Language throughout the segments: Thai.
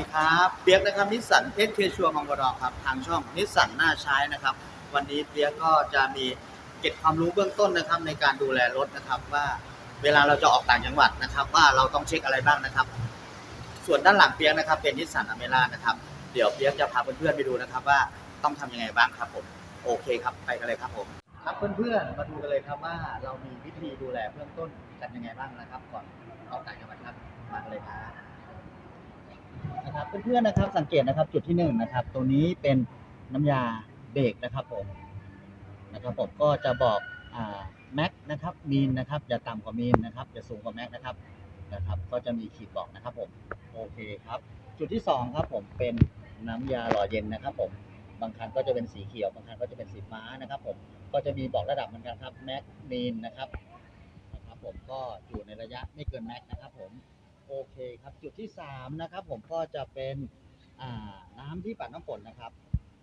ีครับเปียกนะครับนิสสันเพชรเคชัวมังกรครับทางช่องนิสสันน่าใช้นะครับ วันนี้เปียกก็จะมีเก็บความรู้เบื้องต้นนะครับ ในการดูแลรถนะครับว่าเวลาเราจะออกต่างจังหวัดนะครับ ว่าเราต้องเช็คอะไรบ้างนะครับ ส่วนด้านหลังเปียกนะครับเป็นนิสสันอเมร่านะครับเดี๋ยวเปียกจะพาเพื่อนๆไปดูนะครับ ว่าต้องทำยังไงบ้างครับผมโอเคครับไปกันเลยครับผมครับเพื่อนๆมาดูกันเลยครับว่าเรามีวิธีดูแลเบื้องต้นกันยังไงบ้างนะครับ ก่อนออกต่างจังหวัดครับมาเลยนะครับ เพื่อนๆนะครับสังเกตนะครับจุดที่หนึ่งนะครับ ตัวนี้เป็นน้ำยาเบรกนะครับผมนะครับผมก็จะบอกอ่าแม็กนะครับมีนนะครับอย่าต่ำกว่ามีนนะครับอย่าสูงกว่าแม็กนะครับนะครับ ก็จะมีขีดบอกนะครับผมโอเคครับ จุดที่สองครับผมเป็นน้ำยาหล่อเย็นนะครับ ผมบางคันก็จะเป็นสีเขียวบางคันก็จะเป็นสีฟ้านะครับ ผมก็จะมีบอกระดับเหมือนกันครับแม็กมีนนะครับนะครับ ผมก็อยู่ในระยะไม่เกินแม็กนะครับ ผม โอเคครับ จุดที่สามนะครับ ผมก็จะเป็นน้ำที่ปัดน้ำฝนนะครับ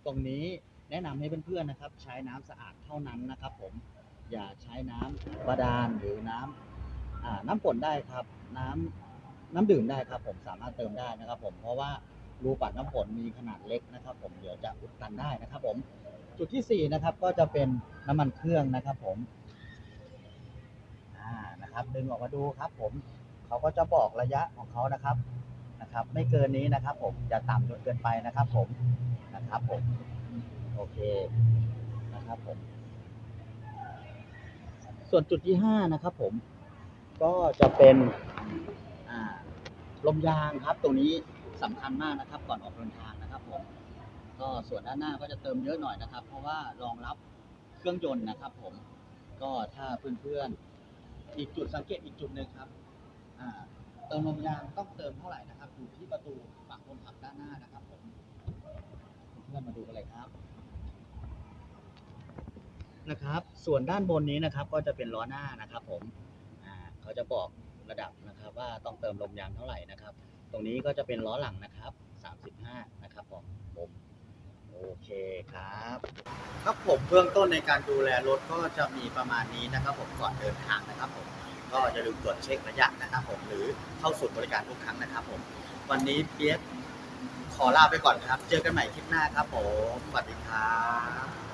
ตรงนี้แนะนำให้เพื่อนๆนะครับ ใช้น้ำสะอาดเท่านั้นนะครับ ผมอย่าใช้น้ำบาดาลหรือน้ำอ่าน้ำฝนได้ครับ น้ำน้ำดื่มได้ครับ ผมสามารถเติมได้นะครับ ผมเพราะว่ารูปัดน้ำฝนมีขนาดเล็กนะครับ ผมเดี๋ยวจะอุดตันได้นะครับ ผมจุดที่สี่นะครับ ก็จะเป็นน้ำมันเครื่องนะครับ ผมอ่านะครับดึงออกมาดูครับ ผม เขาก็จะบอกระยะของเขานะครับนะครับ ไม่เกินนี้นะครับ ผมอย่าต่ำจนเกินไปนะครับ ผมนะครับ ผมโอเคนะครับผม ส่วนจุดที่ห้านะครับ ผม ก็จะเป็นลมยางครับตรงนี้สำคัญมากนะครับ ก่อนออกเดินทางนะครับ ผม ก็ส่วนด้านหน้าก็จะเติมเยอะหน่อยนะครับ เพราะว่ารองรับเครื่องยนต์นะครับ ผมก็ถ้าเพื่อนๆอีกจุดสังเกตอีกจุดหนึ่งครับ อ่าเติมลมยางต้องเติมเท่าไหร่นะครับอยู่ที่ประตูฝั่งคนขับด้านหน้านะครับผมเพื่อนมาดูกันเลยครับนะครับ ส่วนด้านบนนี้นะครับ ก็จะเป็นล้อหน้านะครับ ผมอ่าเขาจะบอกระดับนะครับ ว่าต้องเติมลมยางเท่าไหร่นะครับ ตรงนี้ก็จะเป็นล้อหลังนะครับ 35 นะครับผมผมโอเคครับ ครับผมเบื้องต้นในการดูแลรถก็จะมีประมาณนี้นะครับ ผมก่อนเดินทางนะครับผม ก็อย่าลืมตรวจเช็คระยะนะครับผมหรือเข้าสู่บริการทุกครั้งนะครับผมวันนี้เปียกขอลาไปก่อนครับ เจอกันใหม่คลิปหน้าครับผมสวัสดีครับ